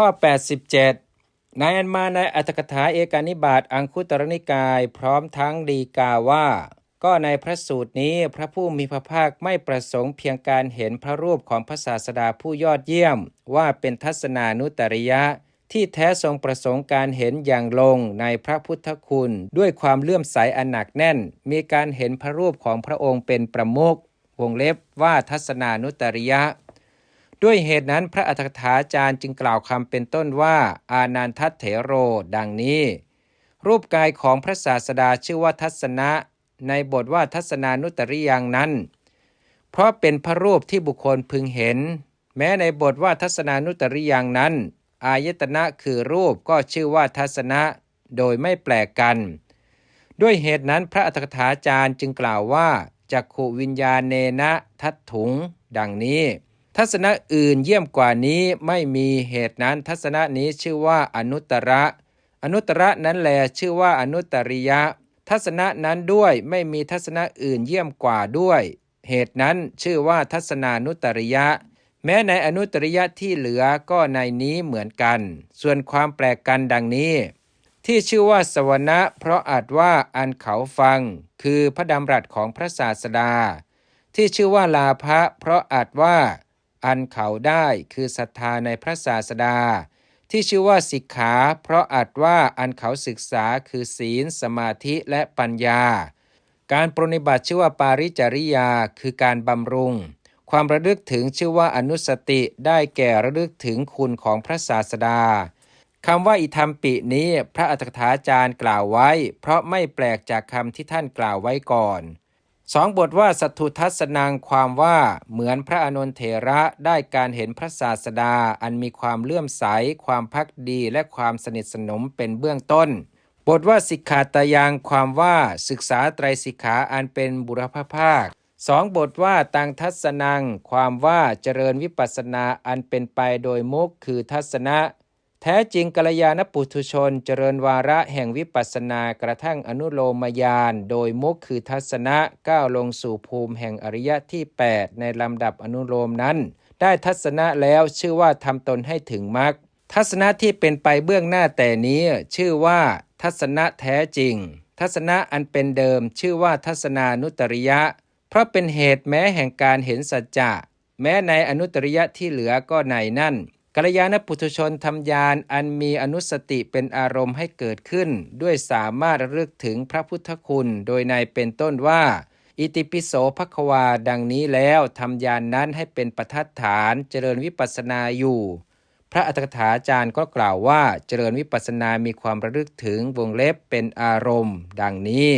ข้อ 87 นายอันมาในอัตถกถาเอกานิบาตอังคุตรนิกาย พร้อมทั้งดีกาว่า ก็ในพระสูตรนี้พระผู้มีพระภาคไม่ประสงค์เพียงการเห็นพระรูปของพระศาสดาผู้ยอดเยี่ยม ว่าเป็นทัศนานุตริยะที่แท้ทรงประสงค์การเห็นอย่างลงในพระพุทธคุณ ด้วยความเลื่อมใสอันหนักแน่น มีการเห็นพระรูปของพระองค์เป็นประมุขวงเล็บว่าทัศนานุตริยะ ด้วยเหตุนั้นพระอัฏฐกถาจารย์จึงกล่าวคำเป็นต้นว่า อานันทัตเถโร ดังนี้ รูปกายของพระศาสดาชื่อว่าทัศนะ ในบทว่าทัศนานุตริยังนั้น เพราะเป็นพระรูปที่บุคคลพึงเห็น แม้ในบทว่าทัศนานุตริยังนั้น อายตนะคือรูปก็ชื่อว่าทัศนะโดยไม่แปลกกัน ด้วยเหตุนั้นพระอัฏฐกถาจารย์จึงกล่าวว่าจักขวิญญาณเนนะทัตถุง ดังนี้ ทัศนะอื่นเยี่ยมกว่านี้ไม่มีเหตุนั้น ทัศนะนี้ชื่อว่าอนุตตระ อนุตตระนั้นแลชื่อว่าอนุตตริยะ ทัศนะนั้นด้วยไม่มีทัศนะอื่นเยี่ยมกว่าด้วย เหตุนั้นชื่อว่าทัศนานุตตริยะ แม้ในอนุตตริยะที่เหลือก็ในนี้เหมือนกัน ส่วนความแปลกกันดังนี้ ที่ชื่อว่าสวนะเพราะอาจว่าอันเขาฟัง คือพระดำรัสของพระศาสดา ที่ชื่อว่าลาภะเพราะอาจว่า อันเขาได้คือศรัทธาในพระศาสดา ที่ชื่อว่าสิกขา เพราะอาจว่าอันเขาศึกษาคือศีล สมาธิและปัญญา การปรนิบัติชื่อว่าปาริจริยา คือการบำรุง ความระลึกถึงชื่อว่าอนุสติได้แก่ระลึกถึงคุณของพระศาสดาคำว่าอิธรรมปินี้พระอัฏฐกถาจารย์กล่าวไว้ เพราะไม่แปลกจากคำที่ท่านกล่าวไว้ก่อน สองบทว่าสัตถุทัศนังความว่าเหมือนพระอานนเถระได้การเห็นพระศาสดา อันมีความเลื่อมใส ความพักดีและความสนิทสนมเป็นเบื้องต้น บทว่าสิกขาตยังความว่าศึกษาไตรสิกขาอันเป็นบุรพภาคสองบทว่าตังทัศนัง ความว่าเจริญวิปัสสนาอันเป็นไปโดยมุขคือทัศนะ แท้จริงกัลยาณปุถุชน เจริญวาระแห่งวิปัสสนากระทั่งอนุโลมยานโดยมุขคือทัศนะก้าวลงสู่ภูมิแห่งอริยะที่ 8 ในลำดับอนุโลมนั้น ได้ทัศนะแล้วชื่อว่าทำตนให้ถึงมรรคทัศนะที่เป็นไปเบื้องหน้าแต่นี้ ชื่อว่าทัศนะแท้จริง ทัศนะอันเป็นเดิม ชื่อว่าทัศนานุตริยะ เพราะเป็นเหตุแม้แห่งการเห็นสัจจะแม้ในอนุตริยะที่เหลือก็ในนั่น กัลยาณปุถุชนทำยานอันมีอนุสติเป็นอารมณ์ให้เกิดขึ้น ด้วยสามารถระลึกถึงพระพุทธคุณโดยในเป็นต้นว่า อิติปิโสภควาดังนี้แล้วทำยานนั้นให้เป็นประทัดฐานเจริญวิปัสนาอยู่ พระอัฏฐกถาจารย์ก็กล่าวว่าเจริญวิปัสนามีความระลึกถึงวงเล็บเป็นอารมณ์ ดังนี้